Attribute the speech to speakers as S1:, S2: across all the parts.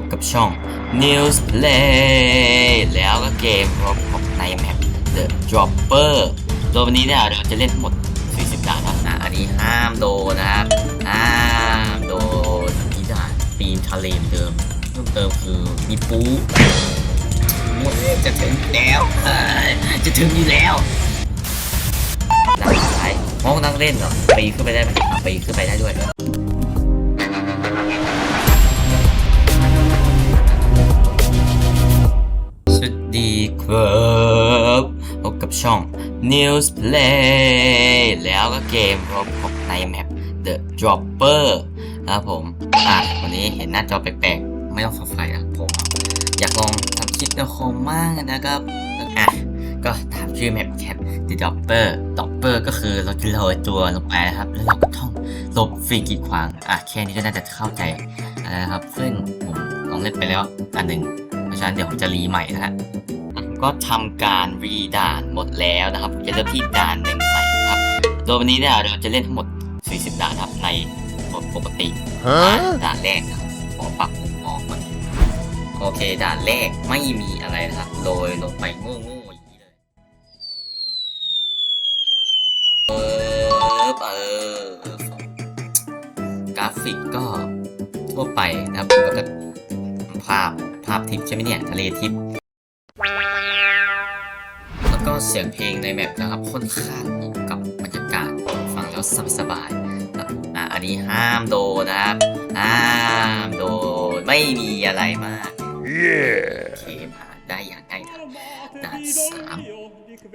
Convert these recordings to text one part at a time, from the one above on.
S1: บกับช่อง News Play แล้วก็เกมรบของในแมป The Dropper โดยวันนี้เนี่ยเราจะเล่นทั้งหมด 40ด่านครับอะอันนี้ห้ามโดนนะครับห้ามโดนที่ด่านปีนทะเลเดิมเพิ่มเติมคือมีปูจะถึงแล้วจะถึงอยู่แล้วนสุดท้ายห้องนั่งเล่นเหรอปีขึ้นไปได้ไหมปีขึ้นไปได้ด้วย ดีครับพบกับช่อง News Play แล้วก็เกมรบของในแมป The Dropper นะครับผม อะ วันนี้เห็นหน้าจอแปลกๆ ไม่ต้องสงสัยนะผม อยากลองทำคลิปนวคอมมากนะครับ อะ ก็ตามชื่อแมปแคป The Dropper Dropper ก็คือเราจะโรยตัวลงไปนะครับ แล้วเราก็ต้องลบสิ่งกีดขวาง อะ แค่นี้ก็น่าจะเข้าใจนะครับ ซึ่งผมลองเล่นไปแล้วอันหนึ่ง ราะฉะนั้นเดี๋ยวผมจะรีใหม่นะฮะอะก็ทำการรีด่านหมดแล้วนะครับผมจะเริ่มที่ด่านหนึ่งใหม่นะครับโดยวันนี้เนี่ยเราจะเล่นทั้งหมด 40 ด่านนะครับในโหมดปกติอะด่านแรกนะครับขอปรับมุมมองก่อนโอเค ด่านแรกไม่มีอะไรนะครับโรยลงไปโง่ๆอย่างนี้เลยเออเออกราฟิกก็ทั่วไปนะครับแล้วก็ภาพ ภาพทิพย์ใช่ไหมเนี่ยทะเลทิพย์แล้วก็เสียงเพลงในแมปนะครับค่อนข้างเหมาะกับบรรยากาศฟังแล้วสบายๆนะครับอะอันนี้ห้ามโดนนะครับห้ามโดนไม่มีอะไรมากโอเคผ่านได้อย่างง่ายดายด่านสาม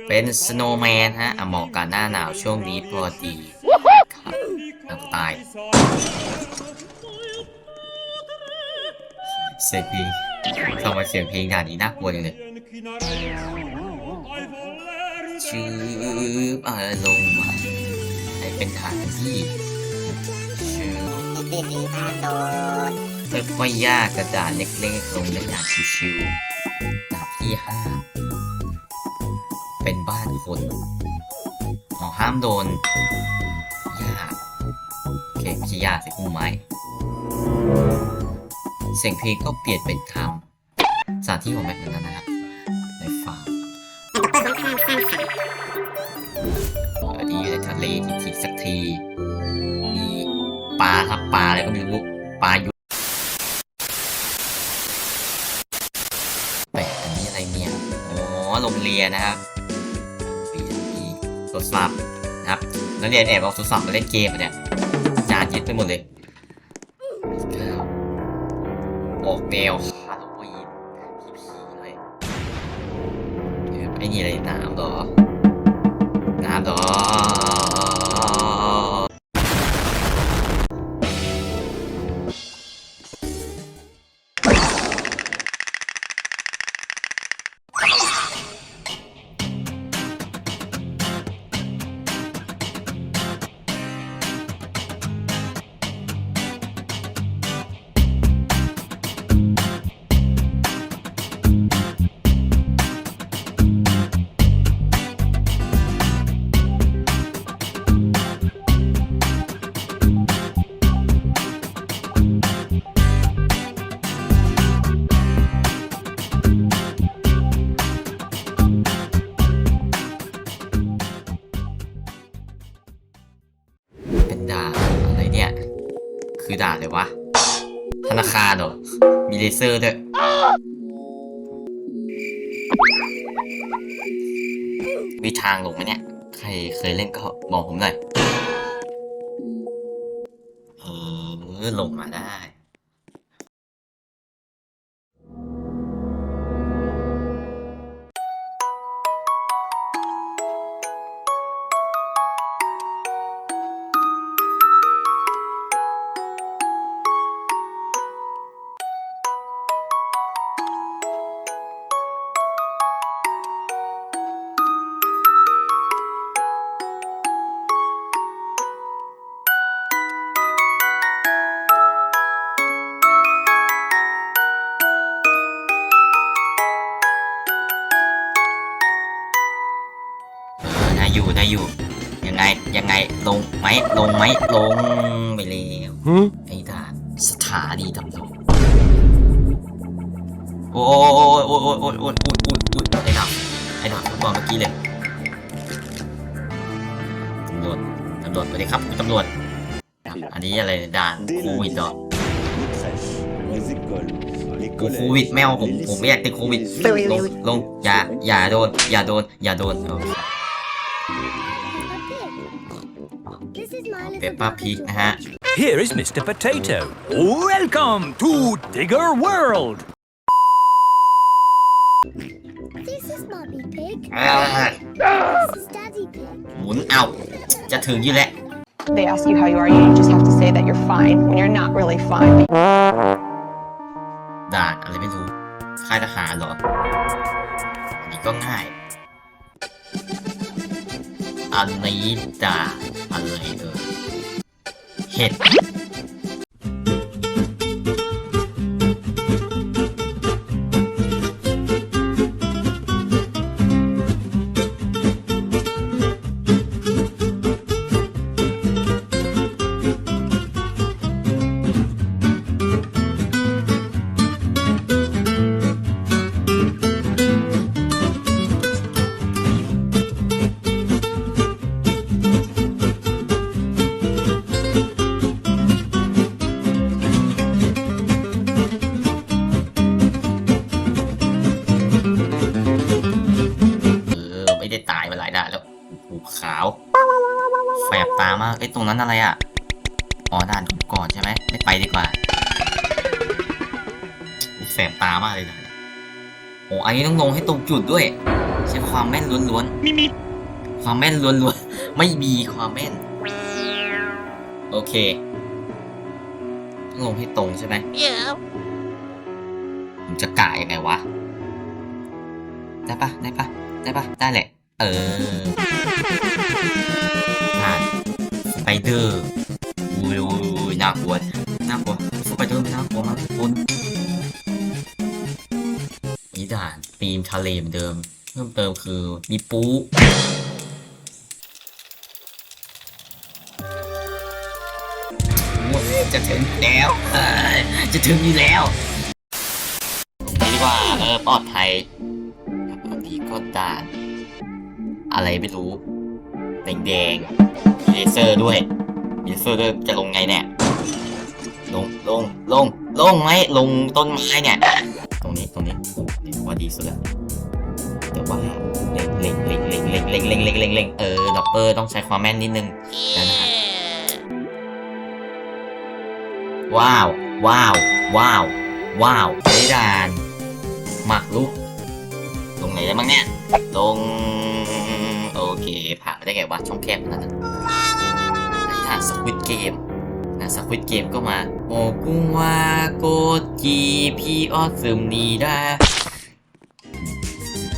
S1: เป็นสโนว์แมนฮะอะเหมาะกับหน้าหนาวช่วงนี้พอดีครับน้ำตายเสียงเพลง ทำไมเสียงเพลงด่านนี้น่ากลัวจังเลยชื่ออารมณ์มาให้เป็นฐานที่ชื่อค่อยๆยากกระดานเล็กๆลงได้อย่างชิวๆด่านที่ห้าเป็นบ้านคนอ๋อห้ามโดนยากโอเคไม่ใช่ยากสิกุ้งไม้ เสียงเพลงก็เปลี่ยนเป็นคำสถานที่ของแบบนั้นนะครับในฟาร์มอันนี้อยู่ในทะเลทีทีสักทีมีปลาครับปลาอะไรก็ไม่รู้ปลาอยู่แปะอันนี้อะไรเนี่ยอ๋อโรงเรียนนะครับเรียนมีโทรศัพท์นะครับนักเรียนแอบเอาโทรศัพท์มาเล่นเกมเนี่ยจานยึดไปหมดเลย แนวฮาโลวีนผีๆเลยเอ้ยไอ้นี่อะไรน้ำหรอ เลเซอร์ด้วยมีทางลงไหมเนี่ย ใครเคยเล่นก็บอกผมหน่อย เออลงมาได้ ไหมลงไหมลงไปแล้วไอ้ด่านสถานีตำรวจโอ้ยโอ้ยโอ้ยโอ้ยโอ้ยโอ้ยโอ้ยโอ้ยไอ้ดาบไอ้ดาบฟุตบอลเมื่อกี้เลยตำรวจตำรวจสวัสดีครับคุณตำรวจครับอันนี้อะไรด่านโควิดเหรอ
S2: les écoles, les
S1: กูโควิดไม่เอาผมผมไม่อยากติดโควิดลงลงอย่าอย่าโดนอย่าโดนอย่าโดน
S3: is my
S1: เป
S3: little
S1: ปป้าพีกนะฮะ
S4: Here is Mr. Potato. Welcome to Digger World.
S3: This is Mommy Pig.
S1: อ่า
S3: This is Daddy Pig.
S1: หมุนเอาจะถึงอยู่แล้ว
S5: They ask you how you are, you just have to say that you're fine when you're not really fine.
S1: ด่านอะไรไม่รู้ ค่ายทหารเหรอ อันนี้ก็ง่าย อันนี้ด่านอะไรเออ เห็ด ไอ้ยตรงนั้นอะไรอะ อ๋อด่านก่อนใช่ไหม ไม่ไปดีกว่าหูแสบตามากเลยนะโอ้อันนี้ต้องลงให้ตรงจุดด้วย ใช้ความแม่นล้วนๆความแม่นล้วนๆ ไม่มีความแม่น โอเค ต้องลงให้ตรงใช่ไหมผมจะกะยังไงวะ ได้ปะได้ปะได้ปะได้แหละ เออผ่านส ไปเดอร์อุ้ยอุ้ยน่ากลัวน่ากลัวสไปเดอร์ไม่น่ากลัวมากทุกคนนี่ด่านธีมทะเลเหมือนเดิม เพิ่มเติมคือมีปูจะถึงแล้วจะถึงอยู่แล้วนี้ดีกว่าเออปลอดภัยอันนี้ก็ด่านอะไรไม่รู้แดงๆ เลเซอร์ด้วยเลเซอร์ด้วยจะลงไงเนี่ยลงลงลงลงไหมลงต้นไม้เนี่ย ตรงนี้ตรงนี้โอ้นี่ว่าดีสุดแล้วแต่ว่าเล็งเล็งเล็งเล็งเล็งเล็งเล็งเล็งเล็งเล็งเออด็อปเปอร์ต้องใช้ความแม่นนิดนึงนะฮะว้าวว้าวว้าวว้าวไอ้ดานหมากลุกลงไหนได้บ้างเนี่ยลงโอเคผ่านได้ไงวะช่องแคบขนาดนั้นาสควิตเกมนะสควิตเกมก็มาโอกุวาโกจีพีออซึมนีได้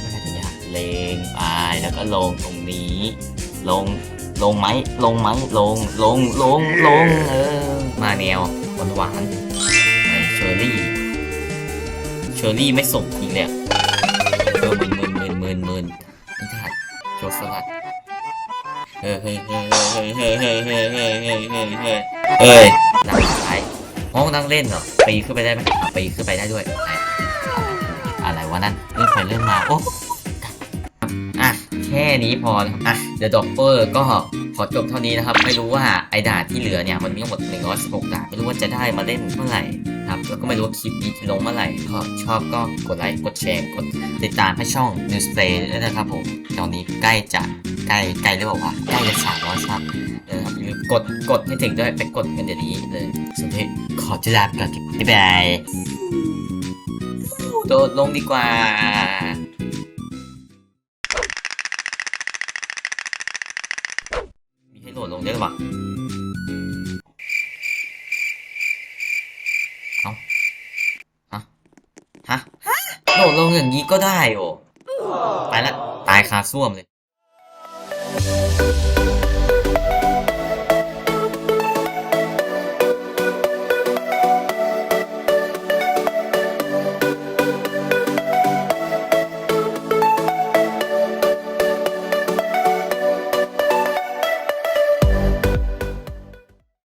S1: ไม่น่าจะยากเลงไปแล้วก็ลงตรงนี้ ลงลงไหมลงไหมลงลงลงลงเออมาแนวหวานหวานไอเชอร์รี่เชอร์รี่ไม่ส่งทีเลยเออมืนมืนมืนมืนมืนนี่ถ่ายโจสลัด เฮ้ยเฮ้ยเฮ้ยเฮ้ยเฮ้ยเฮ้ยเฮ้ยเฮ้ยเฮ้ยเฮ้ยเฮ้ยเฮ้ยนั่งสายห้องนั่งเล่นเหรอปีขึ้นไปได้ไหมปีขึ้นไปได้ด้วย อะไรวะนั่นเลื่อนไปเลื่อนมาโอ้อะแค่นี้พอนะครับอะเดี๋ยวดอปเปอร์ก็ขอจบเท่านี้นะครับ ไม่รู้ว่าไอ้ด่านที่เหลือเนี่ยมันมีทั้งหมด 116ด่านไม่รู้ว่าจะได้มาเล่นเมื่อไหร่ ครับ แล้วก็ไม่รู้ว่าคลิปนี้จะลงเมื่อไหร่ก็ชอบก็กดไลค์ กดแชร์ กดติดตามให้ช่อง Newsplay ด้วยนะครับผม ตอนนี้ใกล้จะใกล้ใกล้หรือเปล่าวะใกล้จะสามร้อยซับเลยนะครับอย่าลืมกดกดให้ถึงด้วยไปกดกันเดี๋ยวนี้เลยสุดท้ายขอจะลาไปก่อนบ๊ายบายโดดลงดีกว่ามีให้โดดลงได้หรือเปล่าฮะฮะ โดดล งอย่างนี้ก็ได้โอ้ไปละตายคาซ่วมเลย